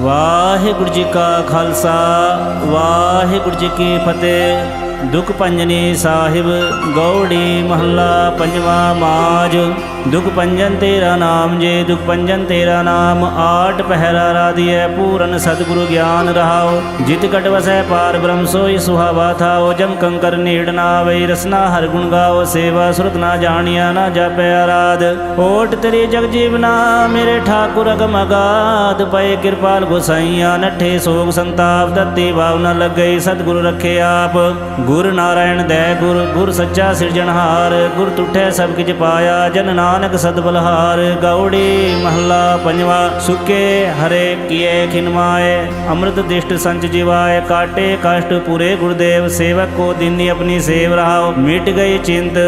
ਵਾਹਿਗੁਰੂ ਜੀ ਕਾ ਖਾਲਸਾ, ਵਾਹਿਗੁਰੂ ਜੀ ਕੀ ਫਤਿਹ। ਦੁਖ ਪੰਜਨੀ ਸਾਹਿਬ, ਗੌੜੀ ਮਹੱਲਾ ਪੰਜਵਾ ਮਾਜ। ਦੁਖ ਪੰਜਨ ਤੇਰਾ ਨਾਮ, ਜੇ ਦੁਖ ਪੰਜਨ ਤੇਰਾ ਨਾਮ, ਆਟ ਪਹਿਰਾ ਰਾਧੀਐ, ਪੂਰਨ ਸਤਿਗੁਰੂ ਗਿਆਨ ਰਹਾਓ। ਜਿਤ ਕਟ ਵਸੈ ਪਾਰ ਬ੍ਰਹਮ, ਸੋਈ ਸੁਹਾਵਾ ਥਾਓ। ਜਮ ਕੰਕਰ ਨੀੜ ਨਾ ਵਈ, ਰਸਨਾ ਹਰ ਗੁਣ ਗਾਓ। ਸੇਵਾ ਸੁਰਤ ਨਾ ਜਾਣੀਆ, ਨਾ ਜਾਪੈ ਆਰਾਧ। ਓਟ ਤੇਰੀ ਜਗ ਜੀਵਨਾ ਮੇਰੇ ਠਾਕੁਰ ਅਗਮ ਅਗਾਧ। ਪਏ ਕਿਰਪਾਲ ਗੋਸਾਈਆ, ਨੱਠੇ ਸੋਗ ਸੰਤਾਪ ਦਤੀ ਭਾਵ ਨ ਲੱਗਈ ਸਤਿਗੁਰ ਰੱਖੇ ਆਪ। ਗੁਰ ਨਾਰਾਇਣ ਦੈ ਗੁਰ ਗੁਰ ਸੱਚਾ ਸਿਰਜਣਹਾਰ। ਗੁਰ ਤੁਠੈ ਸਭ ਕਿਛ ਪਾਇਆ, ਜਨ ਨਾ ਨਾਨਕ ਸਦ ਬਲਹਾਰ ਗੌੜੀ ਮਹੱਲਾ ਪੰਜਵਾ, ਸੁਕੇ ਹਰੇ ਕੀਏ ਖਿਨਮਾਏ ਅੰਮ੍ਰਿਤ ਦਿਸ਼ਟ ਸੰਚ ਜਿਵਾਏ, ਕਾਟੇ ਕਸ਼ਟ ਪੂਰੇ ਗੁਰਦੇਵ, ਸੇਵਕ ਕੋ ਦਿਨੀ ਆਪਣੀ ਸੇਵ ਰਹਾਓ, ਮਿਟ ਗਈ ਚਿੰਤ,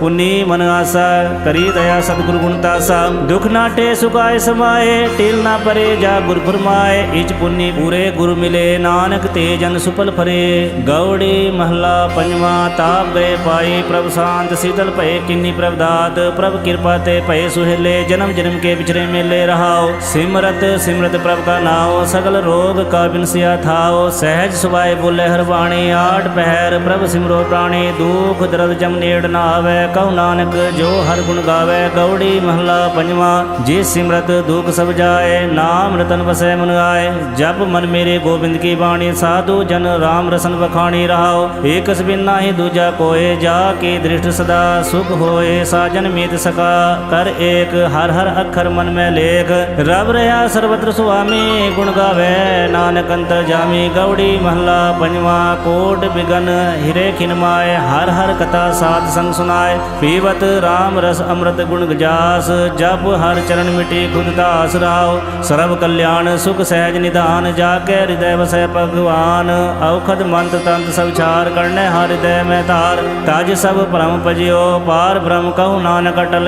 ਪੁਨੀ ਮਨ ਆਸਾ, ਕਰੀ ਦਇਆ ਸਤਿਗੁਰ ਗੁਣ ਤਾਸਾ, ਦੁਖ ਨਾਟੇ ਸੁਖਾਏ ਸਮਾਏ, ਟਿਲ ਨਾ ਪਰੇ ਜਾ ਗੁਰ ਫਰਮਾਏ, ਇਚ ਪੁਨੀ ਪੂਰੇ ਗੁਰ ਮਿਲੇ, ਨਾਨਕ ਤੇ ਜਨ ਸੁਪਲ ਫਰੇ, ਗੌੜੀ ਮਹੱਲਾ ਪੰਜਵਾ, ਤਾਪ ਗਏ ਪਾਈ ਪ੍ਰਭ ਸ਼ਾਂਤ, ਸੀਤਲ ਭਏ ਕਿੰਨੀ ਪ੍ਰਭ ਦਾਤ, ਪ੍ਰਭ ਕਿਰਪਾ ਤੇ ਭਏ ਸੁਹੇਲੇ, ਜਨਮ ਜਨਮ ਕੇ ਵਿਚਰੇ ਮੇਲੇ ਰਹਾਓ। ਸਿਮਰਤ ਸਿਮਰਤ ਪ੍ਰਭ ਕਾ ਨਾਉ, ਸਗਲ ਰੋਗ ਕਾ ਬਿਨਸਿਆ ਥਾਓ ਸਹਿਜ ਸੁਭਾਏ ਬੋਲੇ ਹਰ ਆਠ ਪਹਿਰ ਪ੍ਰਭ ਸਿਮਰੋ ਪ੍ਰਾਣੀ। ਦੁਖ ਦਰਦ ਜਮ ਨੇੜ ਨਾ ਆਵੇ ਕਉ ਨਾਨਕ ਜੋ ਹਰ ਗੁਣ ਗਾਵੇ। ਗੌੜੀ ਮਹੱਲਾ ਪੰਜਵਾ, ਜੇ ਸਿਮਰਤ ਦੁਖ ਸਭ ਜਾਏ, ਨਾਮ ਰਤਨ ਵਸੈ ਮਨ ਆਏ। ਜਪ ਮਨ ਮੇਰੇ ਗੋਬਿੰਦ ਕੀ ਬਾਣੀ, ਸਾਧੂ ਜਨ ਰਾਮ ਰਸਨ ਵਖਾਣੀ ਰਹਾਓ। ਏਕਸ ਬਿਨ ਨਾਹੀ ਦੂਜਾ ਕੋਏ, ਜਾ ਕੇ ਦ੍ਰਿਸ਼ਟ ਸਦਾ ਸੁਖ ਹੋਏ। ਸਾਜਨ ਮੀਤ ਸਕਾ ਕਰ ਏਕ, ਹਰ ਹਰ ਅੱਖਰ ਮਨ ਮੈਂ ਲੇਖ। ਰਬ ਰਹਾ ਸਰਬਤਰ ਸੁਆਮੀ, ਗੁਣ ਗਾਵੇ ਨਾਨਕ ਅੰਤਰ ਜਾਮੀ। ਗੌੜੀ ਮਹੱਲਾ ਪੰਜਵਾ, ਕੋਟ ਬਿਗਨ ਹਿਰੇ ਖਿਨਮਾਏ ਹਰ ਹਰ ਕਥਾ ਸਾਧ ਸੰਗ ਸੁਨਾਏ ਪੀਵਤ RAM ਰਸ ਅੰਮ੍ਰਿਤ ਗੁਣ ਗਜਾਸ। ਜਪ ਹਰ ਚਰਨ ਮਿਟੀ ਖੁਦ ਦਾਸ ਰਾਓ। ਸਰਬ ਕਲਿਆਣ ਸੁਖ ਸਹਿਜ ਨਿਧਾਨ ਜਾ ਕੇ ਹਿਰਦੈ ਵਸੈ ਭਗਵਾਨ। ਔਖਦ ਮੰਤ ਤੰਤ ਸਭ ਛਾਰ, ਕਰਨੇ ਹਰ ਹਿਰਦੈ ਮੈਂ ਧਾਰ। ਤਜ ਸਭ ਭ੍ਰਮ ਭਜਿਓ, ਪਾਰ ਬ੍ਰਹਮ ਕਹੂ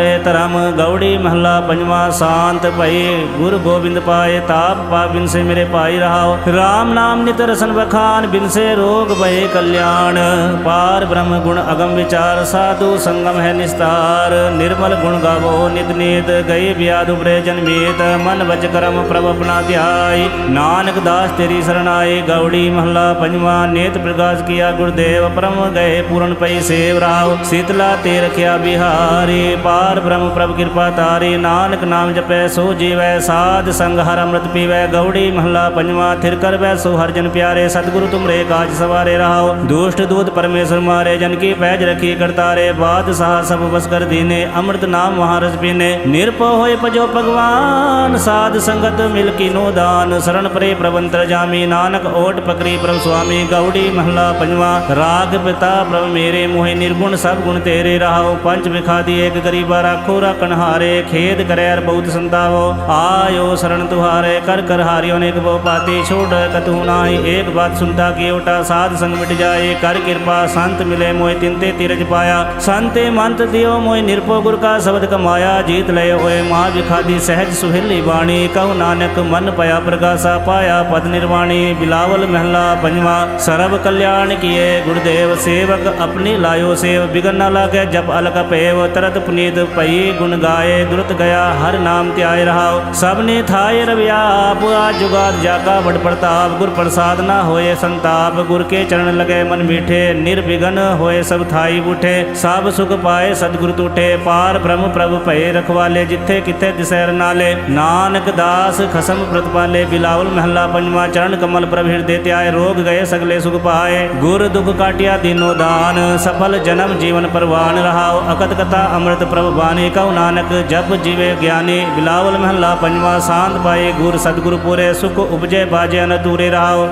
ਨਾਨਕ ਧਰਮ ਗੌੜੀ ਮਹੱਲਾ ਪੰਜਵਾ ਸ਼ਾਂਤ ਭਈ, ਗੁਰ ਗੋਬਿੰਦ ਪਾਏ, ਤਾਪ ਪਾ ਸੇ ਮੇਰੇ ਭਾਈ ਰਹਾਓ। RAM ਨਾਮ ਨਿਤ ਰਸਨ ਬਖਾਨ ਬਿਨ ਸੇ ਰੋਗ ਭਏ ਕਲਿਆਣ। ਪਾਰ ਬ੍ਰਹਮ ਗੁਣ ਅਗਮ ਵਿਚਾਰ, ਸਾਧੂ ਸੰਗਮ ਹੈ ਨਿਸਤਾਰ। ਨਿਰਮਲ ਗੁਣ ਗਾਵੋ ਨਿਤ ਨੀਤ ਗਈ ਬਿਆਦ ਉਪਰੇ ਜਨਮੀਤ ਮਨ ਵਚ ਕਰਮ ਪ੍ਰਭ ਆਪਣਾ ਧਿਆਈ। ਨਾਨਕ ਦਾਸ ਤੇਰੀ ਸਰਣਾਈ ਗੌੜੀ ਮਹੱਲਾ ਪੰਜਵਾ। ਨੇਤ ਪ੍ਰਕਾਸ਼ ਕੀਆ ਗੁਰਦੇਵ, ਪਰਮ ਗਏ ਪੂਰਨ ਪਈ ਸੇਵ ਰਾਵ ਸੀਤਲਾ ਤੇ ਰਖਿਆ ਬਿਹਾਰੀ, ਪਾਰ ਬ੍ਰਹਮ ਪ੍ਰਭ ਕਿਰਪਾ ਤਾਰੀ, ਨਾਨਕ ਨਾਮ ਜਪੈ, ਸੋ ਜੀਵੈ, ਸਾਧ ਸੰਗ ਹਰ ਅੰਮ੍ਰਿਤ ਪੀਵੈ ਗੌੜੀ ਮਹੱਲਾ ਪੰਜਵਾ, ਥਿਰ ਕਰਵੈ, ਸੋ ਹਰ ਜਨ ਪਿਆਰੇ, ਸਤਿਗੁਰੂ ਤੁਮਰੇ, ਕਾਜ ਸਵਾਰੇ ਰਹਾਓ। ਦੁਸ਼ਟ ਦੂਤ ਪਰਮੇਸ਼ਰ ਮਾਰੇ, ਜਨ ਕੀ ਪੈਜ ਰਖੀ ਕਰਤਾਰੇ ਬਾਦ ਸਾਹ ਸਭ ਬਸ ਕਰ ਦੀਨੇ, ਅੰਮ੍ਰਿਤ ਨਾਮ ਮਹਾਰਜ ਪੀਨੇ। ਨਿਰਭਉ ਹੋਏ ਭਜੋ ਭਗਵਾਨ, ਸਾਧ ਸੰਗਤ ਮਿਲ ਕੀਨੋ ਦਾਨ। ਸਰਣ ਪਰੇ ਪ੍ਰਵੰਤਰ ਜਾਮੀ, ਨਾਨਕ ਓਟ ਪਕਰੀ ਪ੍ਰਭ ਸੁਆਮੀ ਗੌੜੀ ਮਹਲਾ ਪੰਜਵਾ। ਰਾਗ ਪਿਤਾ ਪ੍ਰਭ ਮੇਰੇ ਮੋਹਿ, ਨਿਰਗੁਣ ਸਭ ਗੁਣ ਤੇਰੇ ਰਹਾਓ। ਪੰਜ ਵਿਖਾਦੀ ਏਕ ਗਰੀਬਾ ਰਾਖੋ ਰਾਖਣ ਹਾਰੇ ਖੇਦ ਕਰੈ ਅਰ ਬਹੁਤ ਸੰਤਾਵੋ ਆਇਓ ਸਰਣ ਤੁਹਾਰੇ, ਕਰ ਕਰ ਹਾਰਿਓ ਨੇ ਕਬੋ ਪਾਤੀ, ਛੋੜ ਕਤੂ ਨਾਹੀ, ਏਕ ਬਾਤ ਸੁਨਤਾ ਕੀ ਓਟਾ ਸਾਧ ਸੰਗ ਮਿਟ ਜਾਏ, ਕਰ ਕਿਰਪਾ, ਸੰਤ ਮਿਲੇ ਮੋਹਿ ਤਿੰਤੇ ਤਿਰਜ ਪਾਇਆ, ਸੰਤੇ ਮੰਤ ਦਿਓ ਮੋਹਿ ਨਿਰਭਉ ਗੁਰ ਕਾ ਸ਼ਬਦ ਕਮਾਇਆ, ਜੀਤ ਲਏ ਹੋਏ ਮਾ ਵਿਖਾਦੀ ਸਹਿਜ ਸੁਹਿਲੀ ਬਾਣੀ, ਕਹੂ ਨਾਨਕ ਮਨ ਪਿਆ ਪ੍ਰਗਾਸਾ ਪਾਇਆ, ਪਦ ਨਿਰਵਾਣੀ, ਬਿਲਾਵਲ ਮਹਿਲਾ ਪੰਜਵਾ, ਸਰਬ ਕਲਿਆਣ ਕੀਏ, ਗੁਰਦੇਵ ਸੇਵਕ ਆਪਣੀ ਲਾਇਓ ਸੇਵ, ਬਿਗਨ ਨਾ ਲਾਗੇ ਜਪ ਅਲਕ ਭੇਵ ਤਰਤ ਪੁਨੀਤ ਭਈ ਗੁਣ ਗਾਏ, ਦੁਰਤ ਗਿਆ, ਹਰ ਨਾਮ ਧਿਆਏ ਰਹਾਓ ਸਭ ਨੇ ਥਾਏ ਰਵਿਆ ਆਪ ਜੁਗਾਦ ਜਾਗਾ, ਵਡ ਪ੍ਰਤਾਪ। ਗੁਰ ਪ੍ਰਸਾਦ ਨਾ ਹੋਏ ਸੰਤਾਪ, ਗੁਰ ਕੇ ਚਰਨ ਲਗੇ ਮਨ ਮੀਠੇ। ਨਿਰਵਿਗਨ ਹੋਏ ਸਭ ਥਾਈ ਬੂਠੇ, ਸਭ ਸੁਖ ਪਾਏ ਸਤਿਗੁਰ ਟੂਠੇ ਪਾਰ ਬ੍ਰਹਮ ਪ੍ਰਭ ਭਏ ਰਖਵਾਲੇ, ਜਿੱਥੇ ਕਿਤੇ ਦਿਸੈਰ ਨਾਲੇ। ਨਾਨਕ ਦਾਸ ਖਸਮ ਪ੍ਰਤਪਾਲੇ ਬਿਲਾਵਲ ਮਹੱਲਾ ਪੰਜਵਾ ਚਰਨ ਕਮਲ ਪ੍ਰਭ ਹਿਰਦੇ ਧਿਆਏ। ਰੋਗ ਗਏ ਸਗਲੇ ਸੁਖ ਪਾਏ, ਗੁਰ ਦੁਖ ਕਾਟਿਆ ਦਿਨੋ ਦਾਨ। ਸਫਲ ਜਨਮ ਜੀਵਨ ਪਰਵਾਨ ਰਹਾਓ ਅਕਤ ਕਥਾ ਅੰਮ੍ਰਿਤ ਪ੍ਰਭ ਬਾਣੀ ਕਉ ਨਾਨਕ, ਜਪ ਜੀਵੇ ਗਿਆਨੀ। ਬਿਲਾਵਲ ਮਹੱਲਾ ਪੰਜਵਾ ਸਾਧ ਪਾਏ ਗੁਰ ਸਤਿਗੁਰ ਪੁਰੇ ਸੁਖ ਉਪਜੇ ਬਾਜੇ ਅਨ ਦੂਰੇ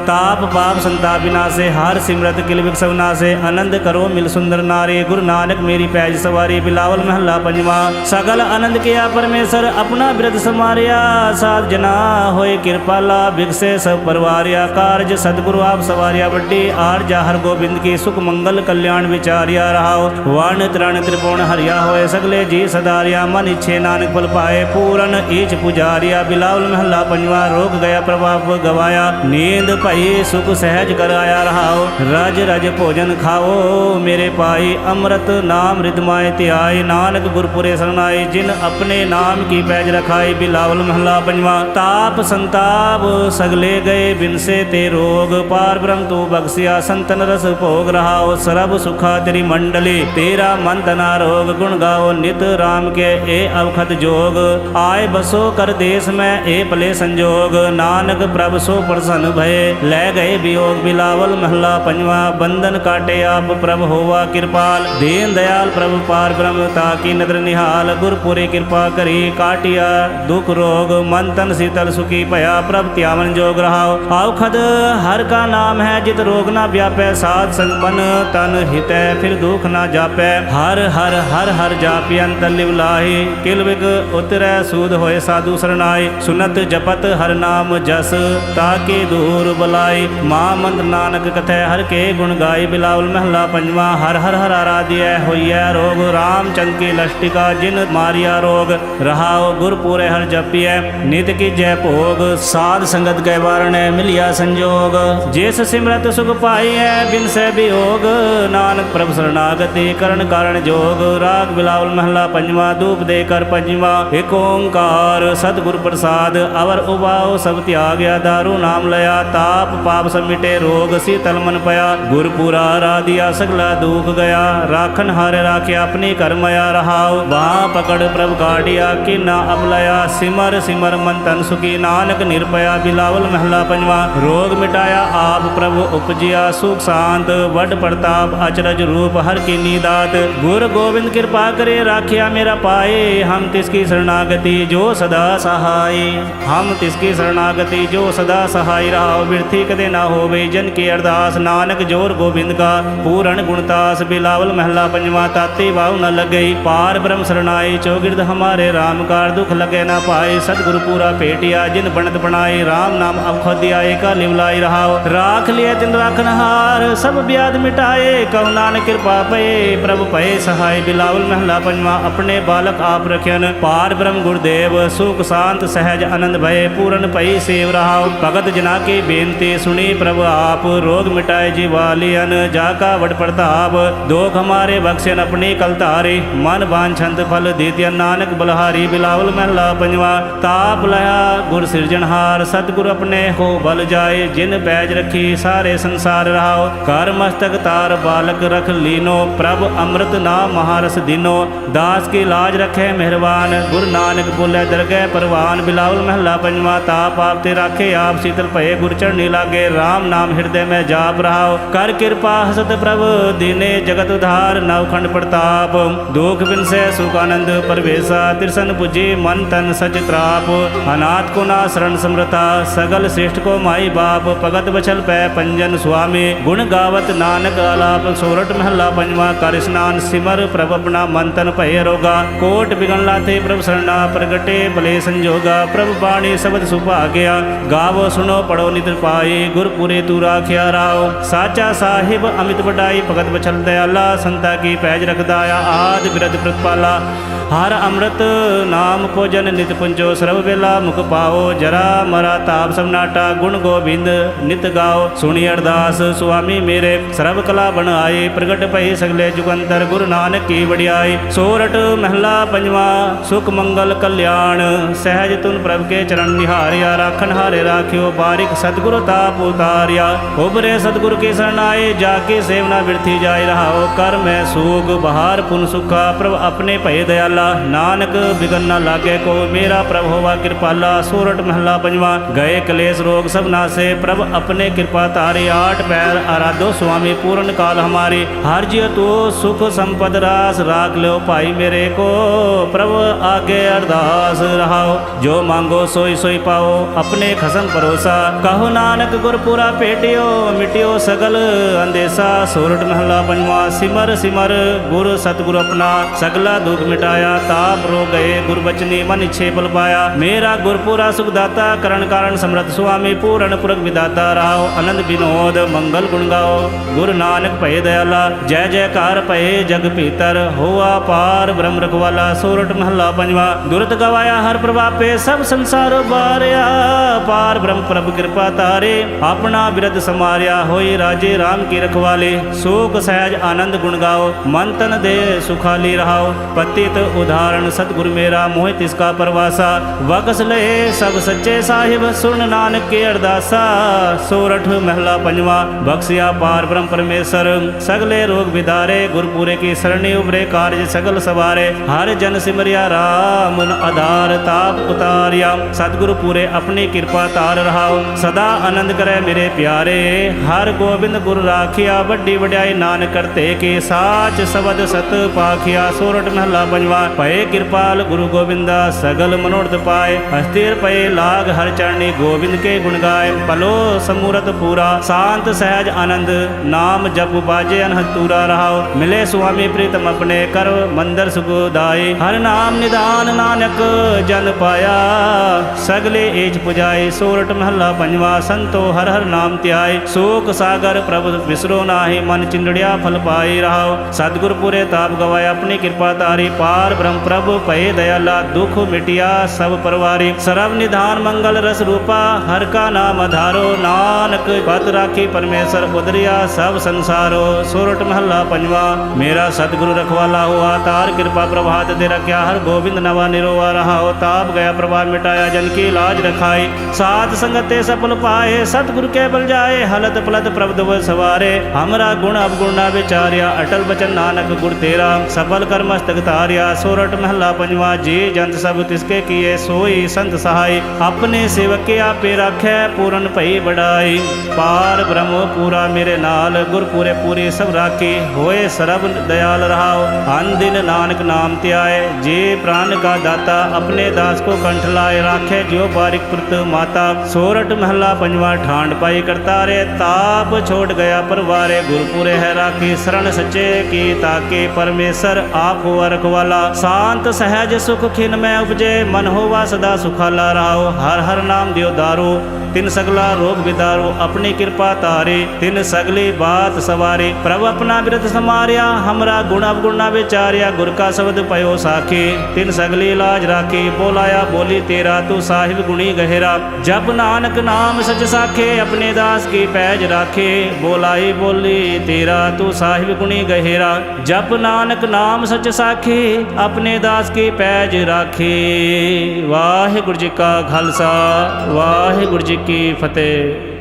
ਤਾਪ ਪਾਪ ਸੰਤਾਪ ਵਿਨਾਸੇ ਹਰ ਸਿਮਰਤ ਕਿਲ ਵਿਕ ਨਾਸੇ। ਆਨੰਦ ਕਰੋ ਮਿਲ ਸੁੰਦਰ ਨਾਰੀ, ਗੁਰੂ ਨਾਨਕ ਮੇਰੀ ਪੈਜ ਸਵਾਰੀ। ਬਿਲਾਵਲ ਮਹੱਲਾ ਪੰਜਵਾ, ਸਗਲ ਆਨੰਦ ਕੀਆ ਪਰਮੇਸ਼ਰ, ਆਪਣਾ ਬਿਰਧ ਸਮਾਰਿਆ। ਸਾਧ ਜਨਾ ਹੋਏ ਕਿਰਪਾਲਾ ਬਿਗਸੇ ਸਭ ਪਰਵਾਰਿਆ। ਕਾਰਜ ਸਤਿਗੁਰੂ ਆਪ ਸਵਾਰਿਆ, ਵੱਡੀ ਆਰ ਜਾ ਹਰ ਗੋਬਿੰਦ ਕੀ ਸੁਖ ਮੰਗਲ ਕਲਿਆਣ ਵਿਚਾਰਿਆ ਰਹਾਓ ਵਣ ਤ੍ਰਣ ਤ੍ਰਿਪੁਣ ਹਰਿਆ ਹੋਏ, ਸਗਲੇ ਜੀ ਸਦਾਰਿਆ, ਮਨ ਇਛੇ ਨਾਨਕ ਫਲ ਪਾਏ, ਪੂਰਨ ਈਚ ਪੁਜਾਰਿਆ, ਬਿਲਾਵਲ ਮਹੱਲਾ ਪੰਜਵਾ, ਰੋਗ ਗਿਆ ਪ੍ਰਭਾਵ ਗਵਾਇਆ, ਨੀਂਦ ਭਈ ਸੁਖ ਸਹਿਜ ਕਰ ਰਹਾਓ, ਰਜ ਰਜ ਭੋਜਨ ਖਾਓ, ਮੇਰੇ ਪਾਈ ਅੰਮ੍ਰਿਤ ਨਾਮ ਰਿਦਮਾਏ ਧਿਆਏ, ਨਾਨਕ ਗੁਰਪੁਰੇ ਸਰਨਾਏ, ਜਿਨ ਆਪਣੇ ਨਾਮ ਕੀ ਪੈਜ ਰਖਾਈ ਬਿਲਾਵਲ ਮਹੱਲਾ ਪੰਜਵਾ, ਤਾਪ ਸੰਤਾਪ ਸਗਲੇ ਗਏ, ਬਿਨਸੇ ਤੇ ਰੋਗ, ਪਾਰ ਬ੍ਰਹਮ ਤੂੰ ਬਖਸਿਆ, ਸੰਤਨ ਰਸ ਭੋਗ ਰਹਾਓ, ਸਰਬ ਸੁਖਾ ਤੇਰੀ ਮੰਡਲੀ, ਤੇਰਾ ਮਨ ਤਨਾ ਰੋਗ, ਗੁਣ ਗਾਓ, ਨਿਤ ਰਾਮ ਕੇ ਏ ਅਵਖਤ ਜੋਗ। ਆਏ ਬਸੋ ਕਰ ਦੇਸ ਮੈਂ ਏ ਭਲੇ ਸੰਜੋਗ। ਨਾਨਕ ਪ੍ਰਭ ਸੋ ਪ੍ਰਸੰਨ ਭਏ। ਲੈ ਗਏ ਵਿਯੋਗ ਬਿਲਾਵਲ ਮਹੱਲਾ ਪੰਜਵਾ। ਬੰਧਨ ਕਾਟੇ ਆਪ ਪ੍ਰਭ ਹੋਵਾ ਕਿਰਪਾਲ। ਦੇਨ ਦਇਆਲ ਪ੍ਰਭ ਪਾਰ ਬ੍ਰਹਮ ਤਾ ਕੀ ਨਦਰ ਨਿਹਾਲ। ਗੁਰਪੁਰੇ ਕਿਰਪਾ ਕਰੀ ਕਾਟਿਆ ਦੁਖ ਰੋਗ। ਮਨ ਤਨ ਸੀਤਲ ਸੁਖੀ ਭਇਆ ਪ੍ਰਭ ਧਿਆਵਨ ਜੋਗ ਰਹਾਓ। ਆਉ ਹਰ ਕਾ ਨਾਮ ਹੈ ਜਿਤ ਰੋਗ ਨਾ ਵਿਆਪੈ। ਸਾਧ ਸੰਪਨ ਤਨ ਹਿਤੈ, ਫਿਰ ਦੁਖ ਨਾ ਜਾਪੈ। ਹਰ ਹਰ ਹਰ ਹਰ ਜਾਪਿ ਅੰਤ ਲਿਵ ਕਿਲ ਵਿਗ ਉਤਰੈ ਸੂਦ ਹੋਏ ਸਾਧੂ ਸਰਨਾਏ, ਸੁਨਤ ਜਪਤ ਹਰ ਨਾਮ ਜਸ ਤਾਕੇ ਦੂਰ ਬਲਾਈ। ਮਾ ਮੰਦ ਨਾਨਕ ਕਥੈ ਹਰ ਕੇ ਗੁਣ ਗਾਈ, ਬਿਲਾਵਲ ਮਹਲਾ ਪੰਜਵਾ, ਹਰ ਹਰ ਹਰ ਆਰਾਧਿਐ ਹੋਈਐ ਰੋਗ। ਰਾਮ ਚੰਦ ਕੀ ਲਸ਼ਟਿਕਾ ਜਿਨ ਮਾਰਿਆ ਰੋਗ, ਰਹਾਉ ਗੁਰ ਪੂਰੇ ਹਰ ਜਪਿਐ, ਨਿਤ ਕੀ ਜੈ ਭੋਗ, ਸਾਧ ਸੰਗਤ ਕੈ ਵਾਰਣੈ ਮਿਲਿਆ ਸੰਜੋਗ। ਜਿਸ ਸਿਮਰਤ ਸੁਖ ਪਾਈਐ, ਬਿਨ ਸਹਿ ਬਿਯੋਗ ਨਾਨਕ ਪ੍ਰਭ ਸਰਨਾਗਤੀ ਕਰਨ ਕਾਰਣ ਜੋਗ। ਰਾਗ ਬਿਲਾਵਲ ਮਹਲਾ ਪੰਜਵਾ, ਧੂਪ ਦੇ ਕਰ ਪੰਜਵਾ ਏਕ ਓੰਕਾਰ, ਸਤਿਗੁਰ ਪ੍ਰਸਾਦ, ਅਵਰ ਉਬਾਉ, ਸਭ ਤਿਆਗਿਆ ਦਾਰੂ ਨਾਮ ਲਿਆ, ਤਾਪ ਪਾਪ ਸਭ ਮਿਟੇ, ਰੋਗ ਸੀਤਲ ਮਨ ਪਿਆ ਗੁਰ ਪੂਰਾ ਸਗਲਾ ਦੁਖ ਗਿਆ ਰਾਖਨ ਹਾਰੇ ਰਾਖਿਆ ਆਪਣੀ ਘਰ ਰਹਾਉ, ਬਾਹ ਪਕੜ ਪ੍ਰਭ ਕਾਢਿਆ, ਕਿਨਾ ਅਬਲਿਆ ਸਿਮਰ ਸਿਮਰ ਮਨ ਤਨ ਸੁਖੀ, ਨਾਨਕ ਨਿਰਪਇਆ ਬਿਲਾਵਲ ਮਹਲਾ ਪੰਜਵਾ, ਰੋਗ ਮਿਟਾਇਆ, ਆਪ ਪ੍ਰਭ ਉਪਜਿਆ, ਸੁਖ ਸ਼ਾਂਤ, ਵੱਡ ਪ੍ਰਤਾਪ, ਅਚਰਜ ਰੂਪ, ਹਰ ਕੀਨੀ ਦਾਤ ਗੁਰ ਗੋਬਿੰਦ ਕਿਰਪਾ ਕਰੇ ਰਾਖਿਆ ਮੇਰਾ ਪਾਏ ਹਮ ਤਿਸ ਕੀ ਸਰਣਾਗਤੀ ਜੋ ਸਦਾ ਸਹਾਈ। ਹਮ ਤਿਸ ਕੀ ਸਰਣਾਗਤੀ ਜੋ ਸਦਾ ਸਹਾਈ। ਰਹਾਉ ਬਿਰਥੀ ਕਦੇ ਨਾ ਹੋਵੇ ਜਨ ਕੀ ਅਰਦਾਸ। ਨਾਨਕ ਜੋਰ ਗੋਬਿੰਦ ਕਾ, ਪੂਰਨ ਗੁਣਤਾਸ ਬਿਲਾਵਲ ਮਹਲਾ ਪੰਜਵਾ, ਤਾਤੇ ਵਾਉ ਨ ਲੱਗਈ। ਪਾਰ ਬ੍ਰਹਮ ਸਰਣਾਈ, ਚੌਗਿਰਦ ਹਮਾਰੇ RAM ਕਾਰ। ਦੁਖ ਲਗੇ ਨਾ ਪਾਏ। ਸਤਿਗੁਰੂ ਪੂਰਾ ਭੇਟਿਆ, ਜਿਨ ਬਣਤ ਬਣਾਏ। RAM ਨਾਮ ਅਖੋਦਿਆ ਏਕਾ ਲਿਵਲਾਈ ਰਹਾਉ ਰਾਖ ਲਿਆ ਤਿਨ ਰਾਖਨ ਹਾਰ ਸਭ ਬਿਆਦ ਮਿਟਾਏ। ਕਉ ਨਾਨਕ ਕਿਰਪਾ ਪਏ, ਪ੍ਰਭ ਪਏ ਸਹਾਈ। ਬਿਲਾਵਲ ਮਹਲਾ ਪੰਜਵਾ ਆਪਣੇ ਬਾਲਕ ਆਪ ਰਖਿਆਨ ਪਾਰ ਬ੍ਰਹਮ ਗੁਰਦੇਵ, ਸੁਖ ਸ਼ਾਂਤ ਸਹਿਜ ਆਨੰਦ ਭਏ, ਪੂਰਨ ਭਈ ਸੇਵ ਰਹਾਉ। ਭਗਤ ਜਨਾ ਕੀ ਬੇਨਤੀ ਸੁਣੀ ਪ੍ਰਭ ਆਪ, ਰੋਗ ਮਿਟਾਏ ਜੀਵਾਲੀਅਨ, ਜਾ ਕਾ ਵਡ ਪ੍ਰਤਾਪ। ਦੋਖ ਹਮਾਰੇ ਬਖਸ਼ਣ ਆਪਣੀ ਕਲ ਧਾਰੇ। ਮਨ ਬਾਂਛੰਤ ਫਲ ਦੇਤਿਆ ਨਾਨਕ ਬਲਹਾਰੀ, ਬਿਲਾਵਲ ਮਹਲਾ ਪੰਜਵਾ। ਤਾਪ ਲਿਆ ਗੁਰ ਸਿਰਜਣਹਾਰ ਸਤਿਗੁਰ ਆਪਣੇ ਹੋ ਬਲ ਜਾਏ। ਜਿਨ ਪੈਜ ਰੱਖੀ ਸਾਰੇ ਸੰਸਾਰ ਰਹਾਓ ਕਰ ਮਸਤਕ ਤਾਰ ਬਾਲਕ ਰਖ ਲੀਨੋ। ਪ੍ਰਭ ਅੰਮ੍ਰਿਤ ਨਾਮ ਮਹਾਰਸ ਦਿਨੋ। ਦਾਸ ਕੀ ਲਾਜ ਰਖੇ ਮਿਹਰਬਾਨ ਗੁਰ ਨਾਨਕ ਬੋਲੇ ਦਰਗਹਿ ਪਰਵਾਨ ਬਿਲਾਵਲ ਮਹਲਾ ਪੰਜਵਾ ਤਾਪ ਆਪ ਤੇ ਰਾਖੇ ਆਪ ਸੀਤਲ ਭਏ ਗੁਰ ਚਰਨੀ ਲਾਗੇ RAM ਨਾਮ ਹਿਰਦੇ ਮੈਂ ਜਾਪ ਰਹਾਓ ਕਰ ਕਿਰਪਾ ਹਸਤ ਪ੍ਰਭ ਦੀਨੇ ਜਗਤ ਉਧਾਰ ਨਵਖੰਡ ਪ੍ਰਤਾਪ ਦੁਖ ਬਿਨਸੈ ਸੁਖ ਆਨੰਦ ਪਰਵੇਸਾ ਤਿਰਸਨ ਪੁਜੇ ਮਨ ਤਨ ਸਚ ਤਰਾਪ ਅਨਾਥ ਕੋ ਨਾ ਸਰਣ ਸਮਰਤਾ ਸਗਲ ਸ੍ਰੇਸ਼ਟ ਕੋ ਮਾਈ ਬਾਪ ਭਗਤ ਬਚਲ ਪੈ ਪੰਜਨ ਸੁਆਮੀ ਗੁਣ ਗਾਵਤ ਨਾਨਕ ਆਲਾਪ ਸੋਰਠ ਮਹੱਲਾ ਪੰਜਵਾ ਕਰ ਇਸਨਾਨ ਸਿਮਰ ਪ੍ਰਭ ਆਪਣਾ ਮਨ ਤਨ ਭਏ ਰੋਗਾ ਕੋਟ ਬਿਗਨ ਲਾਤੇ ਪ੍ਰਭ ਸਰਣਾ ਪ੍ਰਗਟੇ, ਭਲੇ ਸੰਜੋਗਾ, ਪ੍ਰਭ ਬਾਣੀ ਸ਼ਬਦ ਸੁਭਾਗਿਆ, ਗਾਵੋ ਸੁਣੋ ਪੜੋ ਨਿਤ ਪਾਏ ਗੁਰ ਪੂਰੇ ਤੂ ਰਾਖਿਆ ਰਾਓ। ਸਾਚਾ ਸਾਹਿਬ ਅਮਿਤ ਵਡਾਈ, ਭਗਤ ਬਚਲ ਦਇਆਲਾ ਸੰਤਾ ਕੀ ਪੈਜ ਰਖਦਾ ਆ, ਆਦ ਬਿਰਦ ਪ੍ਰਤਪਾਲਾ। ਹਰ ਅੰਮ੍ਰਿਤ ਨਾਮ ਭੋਜਨ ਨਿਤ ਪੁੰਜੋ, ਸਰਬ ਵੇਲਾ ਮੁਖ ਪਾਓ, ਜਰਾ ਮਰਾ ਤਾਪ ਸਬਨਾਟਾ ਗੁਣ ਗੋਬਿੰਦ ਨਿਤ ਗਾਓ। ਸੁਣੀ ਅਰਦਾਸ, ਸੁਆਮੀ ਮੇਰੇ, ਸਰਬ ਕਲਾ ਬਣ ਆਏ, ਪ੍ਰਗਟ ਭਈ ਸਗਲੇ ਜੁਗੰਤਰ, ਗੁਰੂ ਨਾਨਕ ਕੀ ਵਡਿਆਈ ਸੋਰਠ ਮਹਿਲਾ ਪੰਜਵਾ, ਸੁਖ ਮੰਗਲ ਕਲਿਆਣ। ਸਹਿਜ ਤੁਨ ਪ੍ਰਭ ਕੇ ਚਰਨ ਨਿਹਾਰਿਆ, ਰਾਖਣ ਹਾਰੇ ਰਾਖਿਓ, ਬਾਰਿਕ ਸਤਿਗੁਰੂ ਤਾਪ ਉਤਾਰਿਆ। ਉਬਰੇ ਸਤਿਗੁਰ ਕੇ ਸ਼ਰਨ ਆਏ, ਜਾ ਕੇ ਸੇਵਨਾ ਬਿਰਥੀ ਜਾਇ ਰਹਾਓ ਕਰ ਮੈਂ ਸੂਗ, ਬਹਾਰ ਪੁਨ ਸੁਖਾ, ਪ੍ਰਭ ਆਪਣੇ ਭਏ ਦਇਆਲਾ ਨਾਨਕ ਬਿਗਨ ਨਾ ਲਾਗੇ ਕੋ, ਮੇਰਾ ਪ੍ਰਭ ਹੋਵਾ ਕਿਰਪਾਲਾ। ਸੂਰਟ ਮਹਲਾ ਪੰਜਵਾ, ਗਏ ਕਲੇਸ਼ ਰੋਗ ਸਭ ਨਾਸੇ, ਪ੍ਰਭ ਆਪਣੇ ਕਿਰਪਾ ਤਾਰੇ ਆਠ ਪੈਰ ਆਰਾਧੋ ਸੁਆਮੀ ਪੂਰਨ ਕਾਲ ਹਮਾਰੇ। ਹਰ ਜਿਉ ਤੋ ਸੁਖ ਸੰਪਦ ਰਾਸ, ਰਾਖ ਲਿਓ ਭਾਈ ਮੇਰੇ ਕੋ ਪ੍ਰਭ ਆਗੇ ਅਰਦਾਸ ਰਹਾਓ। ਜੋ ਮੰਗੋ ਸੋਈ ਸੋਈ ਪਾਓ। ਆਪਣੇ ਖਸਮ ਭਰੋਸਾ। ਕਹੋ ਨਾਨਕ ਗੁਰਪੁਰਾ ਭੇਟਿਓ, ਮਿਟਿਓ ਸਗਲ ਅੰਦੇਸਾ। ਸੋਰਠ ਮਹਲਾ ਪੰਜਵਾ ਸਿਮਰ ਸਿਮਰ। ਗੁਰ ਸਤਿਗੁਰ ਆਪਣਾ ਸਗਲਾ ਦੁਖ ਮਿਟਾਇਆ। ਤਾਪ ਰੋ ਗਏ ਗੁਰਬਚਨੀ ਮਨ ਛੇ ਬਲ ਪਾਇਆ। ਮੇਰਾ ਗੁਰਪੁਰਾ ਸੁਖਦਾਤਾ, ਕਰਨ ਕਾਰਨ ਸਮਰਤ ਸੁਆਮੀ, ਪੂਰਨ ਪੁਰਖ ਵਿਦਾਤਾ ਰਾਓ ਆਨੰਦ ਬਿਨੋਦ ਮੰਗਲ ਗੁਣ ਗਾਓ। ਗੁਰੂ ਨਾਨਕ ਭਏ ਦਇਆਲਾ, ਜੈ ਜੈਕਾਰ ਭਏ ਜਗ ਭੀਤਰ। ਹੋਆ ਪਾਰ ਬ੍ਰਹਮ ਰਖਵਾਲਾ ਸੋਰਠ ਮਹੱਲਾ ਪੰਜਵਾ ਦੁਰਤ ਗਵਾਇਆ ਹਰ ਪ੍ਰਭਾਪੇ ਸਭ ਸੰਸਾਰ ਬਾਰਿਆ ਪਾਰ ਬ੍ਰਹਮ ਪ੍ਰਭ ਕਿਰਪਾ ਤਾਰੇ ਆਪਣਾ ਬਿਰਧ ਸਮਾਰਿਆ ਹੋਈ ਰਾਜੇ RAM ਕੀ ਰਖਵਾਲੇ ਸੋਖ ਸਹਿਜ ਆਨੰਦ ਗੁਣ ਗਾਓ ਮਨ ਤਨ ਦੇ ਸੁਖਾਲੀ ਰਹਾਓ ਪਤਿਤ ਉਦਾਹਰਣ ਸਤਿਗੁਰ ਮੇਰਾ ਮੋਹਿ ਤਿਸ ਕਾ ਪਰਵਾਸਾ ਵਗਸ ਲਏ ਸਭ ਸੱਚੇ ਸਾਹਿਬ ਸੁਣ ਨਾਨਕ ਕੇ ਅਰਦਾਸਾ ਸੋਰਠ ਮਹਿਲਾ ਪੰਜਵਾ ਬਖਸ਼ਿਆ ਪਾਰ ਬ੍ਰਹਮ ਪਰਮੇਸ਼ਰ ਸਗਲੇ ਰੋਗ ਵਿਦਾਰੇ ਗੁਰਪੂਰੇ ਕੀ ਸਰਣੀ ਉਬਰੇ ਕਾਰਜ ਸਗਲ ਸਵਾਰੇ ਹਰ ਜਨ ਸਿਮਰਿਆ ਰਾਮ ਆਧਾਰ ਤਾਪ ਉਤਾਰਿਆ। ਸਤਿਗੁਰੂ ਪੂਰੇ ਆਪਣੀ ਕਿਰਪਾ ਤਾਰ ਰਹਾਓ ਸਦਾ ਆਨੰਦ ਕਰੈ ਮੇਰੇ ਪਿਆਰੇ, ਹਰ ਗੋਬਿੰਦ ਗੁਰ ਰਾਖਿਆ, ਵੱਡੀ ਵਡਿਆਈ ਨਾਨਕ ਕਰਤੇ ਕੇ ਸਾਚ ਸਬਦ ਸਤ ਪਾਖਿਆ ਸੋਰਠ ਮਹਲਾ ਪੰਜਵਾ, ਭਏ ਕਿਰਪਾਲ ਗੁਰੂ ਗੋਬਿੰਦਾ, ਸਗਲ ਮਨੋਰਥ ਪਾਏ। ਅਸਥਿਰ ਪਏ ਲਾਗ ਹਰ ਚਰਣੀ ਗੋਬਿੰਦ ਕੇ ਗੁਣ ਗਾਏ। ਭਲੋ ਸਮੂਰਤ ਪੂਰਾ, ਸ਼ਾਂਤ ਸਹਿਜ ਆਨੰਦ, ਨਾਮ ਜਪ ਬਾਜੇ ਅਨਹਦ ਤੂਰਾ ਰਹਾਓ ਮਿਲੇ ਸੁਆਮੀ ਪ੍ਰੀਤਮ ਆਪਣੇ ਕਰ ਮੰਦਰ ਸੁਗੋਦਾਏ ਹਰ ਨਾਮ ਨਿਦਾਨ ਨਾਨਕ ਜਨ ਪਾਇਆ। ਸਗਲੇ ਏਜ ਪੁਜਾਏ ਸੋਰਠ ਮਹੱਲਾ ਪੰਜਵਾ, ਸੰਤੋ ਹਰ ਹਰ ਨਾਮ ਧਿਆਏ। ਸੋਕ ਸਾਗਰ ਪ੍ਰਭ ਵਿਸਰੋ ਨਾਹੀ, ਮਨ ਚਿੰਦੜਿਆ ਫਲ ਪਾਏ ਰਹਾਓ। ਸਤਿਗੁਰ ਪੂਰੇ ਤਾਪ ਗਵਾਏ, ਆਪਣੀ ਕਿਰਪਾ ਤਾਰੀ ਪਾਰ ਬ੍ਰਹਮ ਪ੍ਰਭ, ਭਏ ਦਇਆਲਾ, ਦੁਖ ਮਿਟਿਆ, ਸਭ ਪਰਵਾਰੀ। ਸਰਬ ਨਿਧਾਨ ਮੰਗਲ ਰਸ ਰੂਪਾ, ਹਰ ਕਾ ਨਾਮ ਆਧਾਰੋ ਨਾਨਕ ਪਤ ਰਾਖੀ ਪਰਮੇਸ਼ਰ ਉਦਰਿਆ, ਸਭ ਸੰਸਾਰੋ। ਸੋਰਠ ਮਹੱਲਾ ਪੰਜਵਾ, ਮੇਰਾ ਸਤਿਗੁਰੂ ਰਖਵਾਲਾ ਹੋਆ, ਤਾਰ ਕਿਰਪਾ ਪ੍ਰਭਾਤ ਦੇ ਰਖਿਆ, ਹਰ ਗੋਬਿੰਦ ਨਵਾ ਨਿਰੋਵਾ ਰਹਾ ਹੋ ਤਾਪ ਗਿਆ ਪ੍ਰਭਾਵ ਮਿਟਾਇਆ, ਜਨ ਕੀ ਲਾਜ ਰਖਾਈ ਸਾਧ ਸੰਗਤ ਤੇ ਸਫਲ ਪਾਏ ਸਤਿਗੁਰ ਕੇ ਬਲ ਜਾਏ, ਹਲਤ ਪਲਤ ਪ੍ਰਭਦਵ ਸਵਾਰੇ। ਹਮਰਾ ਗੁਣ ਅਵਗੁਣ ਨਾ ਵਿਚਾਰਿਆ, ਅਟਲ ਬਚਨ ਨਾਨਕ ਗੁਰ ਤੇਰਾ। ਸਫਲ ਕਰ ਮਸਤਕ ਧਾਰਿਆ ਸੋਰਠ ਮਹੱਲਾ ਪੰਜਵਾ, ਜੀ ਜੰਤ ਸਭ ਤਿਸਕੇ ਕੀਏ, ਸੋਈ ਸੰਤ ਸਹਾਈ। ਆਪਣੇ ਸੇਵਕੇ ਆਪੇ ਰਾਖੈ, ਪੂਰਨ ਭਈ ਬੜਾਈ ਪਾਰ ਬ੍ਰਹਮ ਪੂਰਾ ਮੇਰੇ ਨਾਲ ਗੁਰ ਪੂਰੇ ਪੂਰੀ ਸਭ ਰਾਖੀ। ਹੋਏ ਸਰਬ ਦਇਆਲ ਰਹਾਓ, ਅਨ ਦਿਨ ਨਾਨਕ ਨਾਮ ਧਿਆਏ ਜੇ ਪ੍ਰਾਨ ਕਾ ਦਾਤਾ ਆਪਣੇ ਦਾਸ ਕੋ ਕੰਠ ਲਾਏ ਰਾਖੇ ਜਿਉ ਬਾਰਿਕ ਪੁਰਤ ਮਾਤਾ ਸੋਰਠ ਮਹੱਲਾ ਪੰਜਵਾ ਠਾਂਡ ਪਾਈ ਕਰਤਾਰੇ ਤਾਪ ਛੋੜ ਗਿਆ ਪਰਵਾਰੇ ਗੁਰਪੂਰੇ ਹੈ ਰਾਖੀ ਸਰਣ ਸੱਚੇ ਕੀ ਤਾਕੇ ਪਰਮੇਸ਼ਰ ਆਪ ਹੋਆ ਰਖਵਾਲਾ ਸ਼ਾਂਤ ਸਹਿਜ ਸੁਖ ਖਿਨ ਮੈਂ ਉਪਜੇ ਮਨ ਹੋਵਾ ਸਦਾ ਸੁਖਾਲਾ ਰਹਾਓ ਹਰ ਹਰ ਨਾਮ ਦਿਓ ਦਾਰੂ ਤਿਨ ਸਗਲਾ ਰੋਗ ਵਿਦਾਰੋ ਆਪਣੀ ਕਿਰਪਾ ਤਾਰੇ ਤਿਨ ਸਗਲੀ ਬਾਤ ਸਵਾਰੇ ਪ੍ਰਭ ਆਪਣਾ ਬਿਰਤ ਸਮਾਰਿਆ ਹਮਰਾ ਗੁਣ ਅਵਗੁਣ ਨਾ ਵਿਚਾਰਿਆ ਗੁਰ ਕਾ ਸ਼ਬਦ ਪਇਓ ਸਾਖੀ, ਤਿਨ ਸਗਲੀ ਲਾਜ ਰਾਖੀ, ਬੋਲਾਇਆ ਬੋਲੀ ਤੇਰਾ, ਤੂੰ ਸਾਹਿਬ ਗੁਣੀ ਗਹਿਰਾ। ਜਪ ਨਾਨਕ ਨਾਮ ਸਚ ਸਾਖੇ, ਆਪਣੇ ਦਾਸ ਕੀ ਪੈਜ ਰਾਖੇ। ਬੋਲਾਈ ਬੋਲੀ ਤੇਰਾ, ਤੂੰ ਸਾਹਿਬ ਗੁਣੀ ਗਹਿਰਾ। ਜਪ ਨਾਨਕ ਨਾਮ ਸਚ ਸਾਖੇ, ਆਪਣੇ ਦਾਸ ਕੀ ਪੈਜ ਰਾਖੇ। ਵਾਹਿਗੁਰੂ ਜੀ ਕਾ ਖਾਲਸਾ, ਵਾਹਿਗੁਰੂ ਜੀ ਕੀ ਫਤਿਹ।